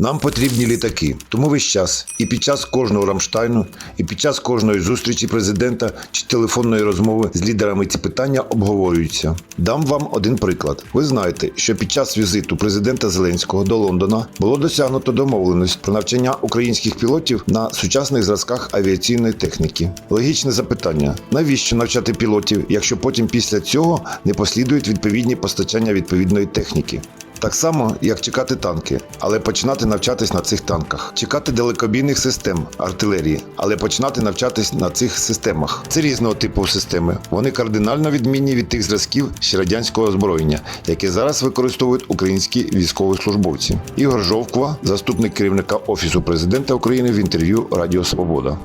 Нам потрібні літаки, тому весь час і під час кожного Рамштайну, і під час кожної зустрічі президента чи телефонної розмови з лідерами ці питання обговорюються. Дам вам один приклад. Ви знаєте, що під час візиту президента Зеленського до Лондона було досягнуто домовленість про навчання українських пілотів на сучасних зразках авіаційної техніки. Логічне запитання: навіщо навчати пілотів, якщо потім після цього не послідують відповідні постачання відповідної техніки? Так само, як чекати танки, але починати навчатись на цих танках, чекати далекобійних систем артилерії, але починати навчатись на цих системах. Це різного типу системи. Вони кардинально відмінні від тих зразків ще радянського озброєння, яке зараз використовують українські військовослужбовці. Ігор Жовква, заступник керівника офісу президента України в інтерв'ю Радіо Свобода.